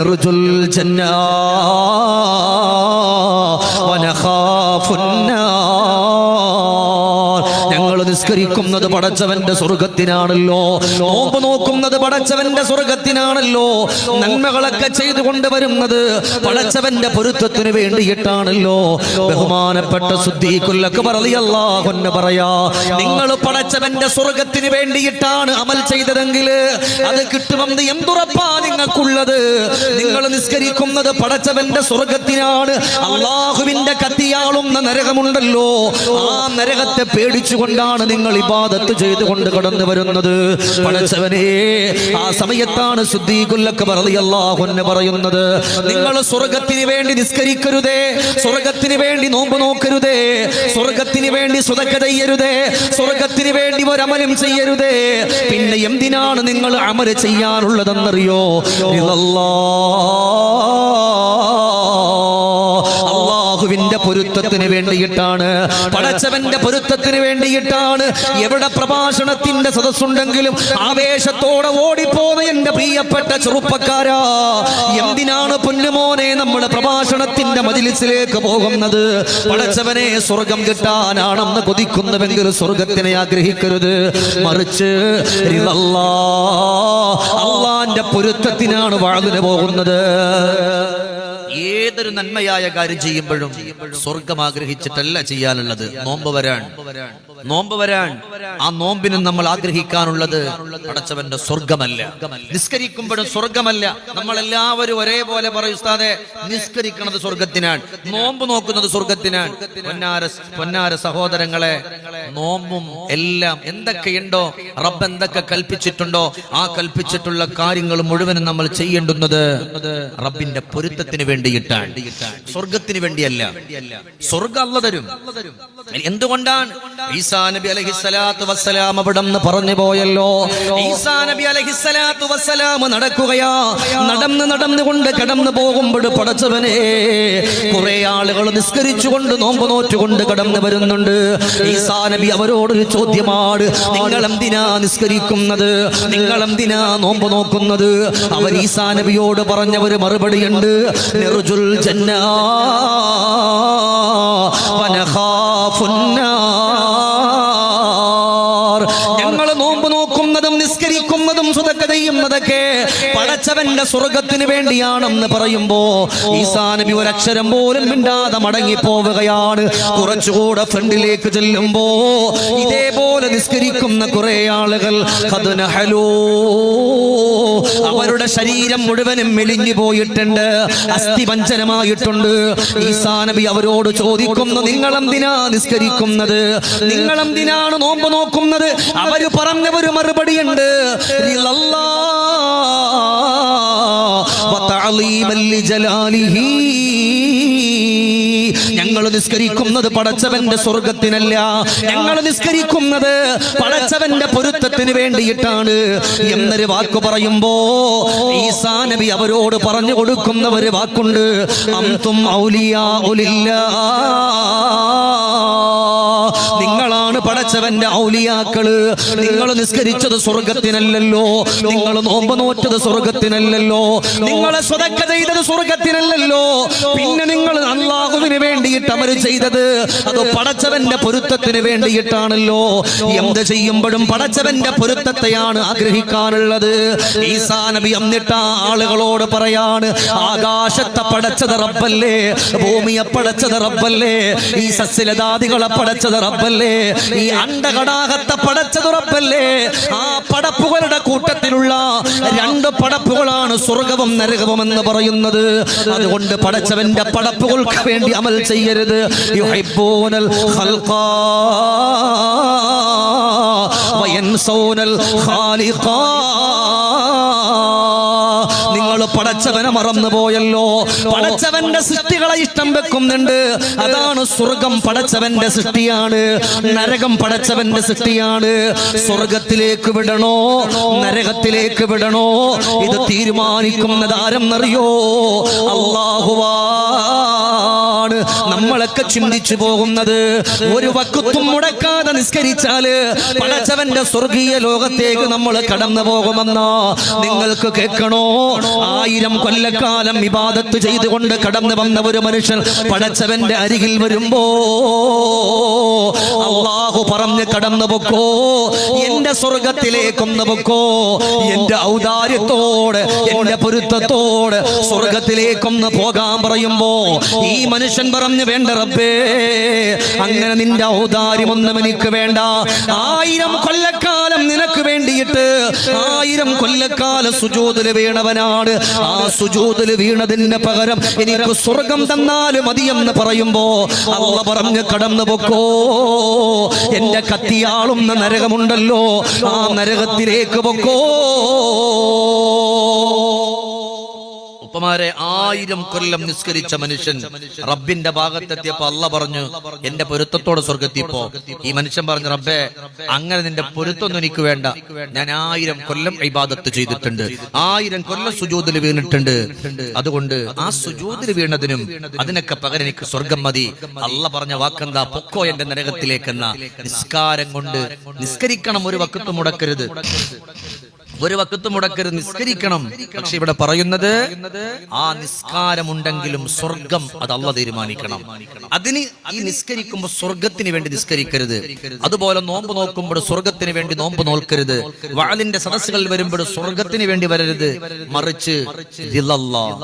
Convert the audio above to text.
رجل الجنة ونخاف النار നിസ്കരിക്കുന്നത് പടച്ചവന്റെ സ്വർഗത്തിനാണല്ലോ നോമ്പ് നോക്കുന്നത് പടച്ചവന്റെ സ്വർഗത്തിനാണല്ലോ നന്മകളൊക്കെ ചെയ്തു കൊണ്ടുവരുന്നത് പടച്ചവന്റെ പൊരുത്തത്തിന് വേണ്ടിയിട്ടാണല്ലോ. ബഹുമാനപ്പെട്ട ശുദ്ധീകുല്ലൊക്കെ പറയല്ലാഹൊന്ന് പറയാ നിങ്ങൾ പടച്ചവന്റെ സ്വർഗത്തിന് വേണ്ടിയിട്ടാണ് അമൽ ചെയ്തതെങ്കിൽ അത് കിട്ടുമെന്ന് എന്തുറപ്പാ നിങ്ങൾക്കുള്ളത്? നിങ്ങൾ നിസ്കരിക്കുന്നത് പടച്ചവന്റെ സ്വർഗത്തിനാണ് അള്ളാഹുവിന്റെ കത്തിയാളുന്ന നരകമുണ്ടല്ലോ. ആ നരകത്തെ പേടിച്ചുകൊണ്ടാണ് നിങ്ങൾ ഇബാദത്ത് ചെയ്തുകൊണ്ട് കടന്നു വരുന്നത്. പടച്ചവനെ ആ സമയത്താണ് ശുദ്ധീകുല്ലൊക്കെ പറയല്ലാഹുന്ന് പറയുന്നത്. നിങ്ങൾ സ്വർഗത്തിന് വേണ്ടി നിസ്കരിക്കരുതേ സ്വർഗത്തിന് വേണ്ടി നോമ്പ് നോക്കരുതേ സ്വർഗത്തിന് വേണ്ടി സുതക്ക ചെയ്യരുതേ സ്വർഗത്തിന് വേണ്ടി ഒരമലും ചെയ്യരുതേ. പിന്നെ എന്തിനാണ് നിങ്ങൾ അമൽ ചെയ്യാനുള്ളതെന്നറിയോ? അള്ളാഹുവിന്റെ പൊരുത്തത്തിന് വേണ്ടിയിട്ടാണ്. പടച്ചവന്റെ പൊരുത്തത്തിന് വേണ്ടിയിട്ടാണ്. എവിടെ പ്രഭാഷണത്തിന്റെ സദസ്സുണ്ടെങ്കിലും ആവേശത്തോടെ ഓടിപ്പോന്ന എന്റെ പ്രിയപ്പെട്ട ചെറുപ്പക്കാരാ. എന്തിനാണ് പൊന്നുമോനെ നമ്മുടെ പ്രഭാഷണത്തിന്റെ മജിലിസിലേക്ക് പോകുന്നത്? പടച്ചവനെ സ്വർഗം കിട്ടാനാണെന്ന് കൊതിക്കുന്നുവെങ്കിൽ സ്വർഗത്തിനെ ആഗ്രഹിക്കരുത്. മറിച്ച് അള്ളാന്റെ പൊരുത്തത്തിനാണ് വാഴുതിന് പോകുന്നത്. ഏതൊരു നന്മയായ കാര്യം ചെയ്യുമ്പോഴും സ്വർഗം ആഗ്രഹിച്ചിട്ടല്ല ചെയ്യാനുള്ളത്. നോമ്പ് വരാൻ. നോമ്പ് വരാൻ. ആ നോമ്പിന് നമ്മൾ ആഗ്രഹിക്കാനുള്ളത് അടച്ചവന്റെ സ്വർഗമല്ല. നിസ്കരിക്കുമ്പോഴും സ്വർഗമല്ല. നമ്മൾ എല്ലാവരും ഒരേപോലെ പറയും ഉസ്താദെ നിസ്കരിക്കുന്നത് സ്വർഗത്തിനാണ്. നോമ്പ് നോക്കുന്നത് സ്വർഗത്തിനാണ്. പൊന്നാര പൊന്നാര സഹോദരങ്ങളെ നോമ്പും എല്ലാം എന്തൊക്കെയുണ്ടോ റബ്ബ് എന്തൊക്കെ കൽപ്പിച്ചിട്ടുണ്ടോ ആ കൽപ്പിച്ചിട്ടുള്ള കാര്യങ്ങൾ മുഴുവനും നമ്മൾ ചെയ്യേണ്ടുന്നത് റബ്ബിന്റെ പൊരുത്തത്തിന് വേണ്ടിയിട്ടാണ്. സ്വർഗത്തിന് വേണ്ടിയല്ല. സ്വർഗം തരും. എന്തുകൊണ്ടാണ്? ഈസാ നബി അലഹിസ്സലാത്തു വസ്സലാം അവിടെ നിന്ന് പറഞ്ഞു പോയല്ലോ. ഈസാ നബി അലഹിസ്സലാത്തു വസ്സലാം നടക്കുകയാ. നടന്ന് നടന്നുകൊണ്ട് കടന്നു പോകുമ്പോൾ പടച്ചവനെ കുറെ ആളുകൾ നിസ്കരിച്ചുകൊണ്ട് നോമ്പ് നോറ്റുകൊണ്ട് കടന്നു വരുന്നുണ്ട്. ഈസാ നബി അവരോടൊരു ചോദ്യമാണ്. നിങ്ങൾ എന്തിനാ നിസ്കരിക്കുന്നത്? നിങ്ങൾ എന്തിനാ നോമ്പ് നോക്കുന്നത്? അവർ ഈസാ നബിയോട് പറഞ്ഞവര് മറുപടിയുണ്ട്. ജന്നാ വനഖാഫുന്നാർ. സുതക്ക ചെയ്യുന്നതൊക്കെ പടച്ചവന്റെ സ്വർഗത്തിന് വേണ്ടിയാണെന്ന് പറയുമ്പോ ഈസാ നബി ഒരക്ഷരം പോലും മിണ്ടാതെ മടങ്ങി പോവുകയാണ് കുറച്ചുകൂടെ ഫ്രണ്ടിലേക്ക് ചെല്ലുമ്പോ ഇതേപോലെ നിസ്കരിക്കുന്ന കുറെ ആളുകൾ ഹലോ അവരുടെ ശരീരം മുഴുവനും മെലിഞ്ഞു പോയിട്ടുണ്ട്. അസ്ഥിപഞ്ചനമായിട്ടുണ്ട്. ഈസാ നബി അവരോട് ചോദിക്കുന്നു നിങ്ങൾ എന്തിനാ നിസ്കരിക്കുന്നത്? നിങ്ങൾ എന്തിനാണ് നോമ്പ് നോക്കുന്നത്? അവർ പറഞ്ഞവര് മറുപടിയുണ്ട്. റിളല്ലാ വതഅലീമൻ ലിജലാലിഹി. ഞങ്ങൾ നിസ്കരിക്കുന്നത് പടച്ചവന്റെ സ്വർഗത്തിനല്ല. ഞങ്ങൾ നിസ്കരിക്കുന്നത് പടച്ചവന്റെ പൊരുത്തത്തിന് വേണ്ടിയിട്ടാണ്. എന്നൊരു വാക്ക് പറയുമ്പോ ഈസാ നബി അവരോട് പറഞ്ഞു കൊടുക്കുന്ന ഒരു വാക്കുണ്ട്. അന്തും ഔലിയാ ഉലില്ലാ. നിങ്ങളാണ് പടച്ചവന്റെ ഔലിയാക്കൾ. നിങ്ങൾ നിസ്കരിച്ചത് സ്വർഗത്തിനല്ലല്ലോ. നിങ്ങൾ നോമ്പ് നോറ്റത് സ്വർഗത്തിനല്ലല്ലോ. നിങ്ങളെ സ്വതക്ക ചെയ്തത് സ്വർഗത്തിനല്ലല്ലോ. പിന്നെ നിങ്ങൾ അള്ളാഹുവിന് വേണ്ടിയിട്ട് അവർ ചെയ്തത്. അത് പടച്ചവന്റെ പൊരുത്തത്തിന് വേണ്ടിയിട്ടാണല്ലോ? എന്ത് ചെയ്യുമ്പോഴും പടച്ചവന്റെ പൊരുത്തത്തെയാണ് ആഗ്രഹിക്കാനുള്ളത്. ഈസാ നബി എന്നിട്ട് ആളുകളോട് പറയാണ് ആകാശത്തെ പടച്ചത് റബ്ബല്ലേ? ഭൂമിയെ പടച്ചത് റബ്ബല്ലേ? ഈ സസ്യലതാദികളെ പടച്ചത് റബ്ബല്ലേ? ഈ അണ്ടകടാകത്തെ പടച്ചത് റബ്ബല്ലേ? ആ പടപ്പുകളുടെ കൂട്ടത്തിലുള്ള രണ്ട് പടപ്പുകളാണ് സ്വർഗവും നരകവും എന്ന് പറയുന്നത്. അതുകൊണ്ട് പടച്ചവന്റെ പടപ്പുകൾക്ക് വേണ്ടി അമൽ ചെയ്യരുത്. യുഹിബ്ബൂനൽ ഖൽഖാ ഖാലിഖാ. നിങ്ങൾ പടച്ചവനെ മറന്നു പോയല്ലോ പടച്ചവന്റെ സൃഷ്ടികളെ ഇഷ്ടം വെക്കുന്നുണ്ട്. അതാണ് സ്വർഗം പടച്ചവന്റെ സൃഷ്ടിയാണ്. നരകം പടച്ചവന്റെ സൃഷ്ടിയാണ്. സ്വർഗത്തിലേക്ക് വിടണോ? നരകത്തിലേക്ക് വിടണോ? ഇത് തീരുമാനിക്കുന്നത് ആരെന്നറിയോ അള്ളാഹുവാണ് നമ്മളെ നമ്മളൊക്കെ ചിന്തിച്ചു പോകുന്നത്. ഒരു വക്കുത്തും മുടക്കാതെ നിസ്കരിച്ചാൽ പടച്ചവന്റെ സ്വർഗീയ ലോകത്തേക്ക് നമ്മൾ കടന്നു പോകുമെന്ന നിങ്ങൾക്ക് കേൾക്കണോ? ആയിരം കൊല്ലക്കാലം വിവാദത്ത് ചെയ്തുകൊണ്ട് കടന്നു വന്ന ഒരു മനുഷ്യൻ പടച്ചവന്റെ അരികിൽ വരുമ്പോ അള്ളാഹു പറഞ്ഞ് കടന്നു പൊക്കോ. എന്റെ സ്വർഗത്തിലേക്കൊന്ന് പൊക്കോ. എന്റെ ഔദാര്യത്തോട് എന്റെ പൊരുത്തത്തോട് സ്വർഗത്തിലേക്കൊന്ന് പോകാൻ പറയുമ്പോ ഈ മനുഷ്യൻ പറഞ്ഞു വേണ്ട റബ്ബേ അങ്ങനെ നിന്റെ ഔദാര്യമൊന്നും എനിക്ക് വേണ്ട. ആയിരം കൊല്ലക്കാലം നിനക്ക് വേണ്ടിയിട്ട് ആയിരം കൊല്ലക്കാലം സുജോതിൽ വീണവനാണ്. ആ സുജോതിൽ വീണതിന് പകരം എനിക്ക് സ്വർഗം തന്നാലും മതിയെന്ന് പറയുമ്പോ അള്ള പറഞ്ഞ് കടന്നു പൊക്കോ. എന്റെ കത്തിയാളുന്ന നരകമുണ്ടല്ലോ. ആ നരകത്തിലേക്ക് പൊക്കോ. ഉപ്പമാരെ ആയിരം കൊല്ലം നിസ്കരിച്ച മനുഷ്യൻ റബ്ബിന്റെ ഭാഗത്തെത്തിയപ്പോ അല്ല പറഞ്ഞു എന്റെ പൊരുത്തത്തോടെ സ്വർഗത്തിപ്പോ ഈ മനുഷ്യൻ പറഞ്ഞു റബ്ബേ അങ്ങനെ നിന്റെ പൊരുത്തൊന്നും എനിക്ക് വേണ്ട. ഞാൻ ആയിരം കൊല്ലം ഇബാദത്ത് ചെയ്തിട്ടുണ്ട്. ആയിരം കൊല്ലം സുജൂതിൽ വീണിട്ടുണ്ട്. അതുകൊണ്ട് ആ സുജൂതിൽ വീണതിനും അതിനൊക്കെ പകരം എനിക്ക് സ്വർഗം മതി. അല്ല പറഞ്ഞ വാക്കെന്താ? പൊക്കോ എന്റെ നരകത്തിലേക്കെന്ന. നിസ്കാരം കൊണ്ട് നിസ്കരിക്കണം ഒരു വക്കത്ത് മുടക്കരുത്. ഒരു വക്കത്ത് മുടക്കരുത് നിസ്കരിക്കണം. പക്ഷെ ഇവിടെ പറയുന്നത് ആ നിസ്കാരമുണ്ടെങ്കിലും സ്വർഗം അത് അല്ല തീരുമാനിക്കണം. അതിന് ഈ നിസ്കരിക്കുമ്പോൾ സ്വർഗത്തിന് വേണ്ടി നിസ്കരിക്കരുത്. അതുപോലെ നോമ്പ് നോക്കുമ്പോൾ സ്വർഗത്തിന് വേണ്ടി നോമ്പ് നോൽക്കരുത്. വാളിന്റെ സദസ്സുകൾ വരുമ്പോൾ സ്വർഗത്തിന് വേണ്ടി വരരുത്. മറിച്ച്.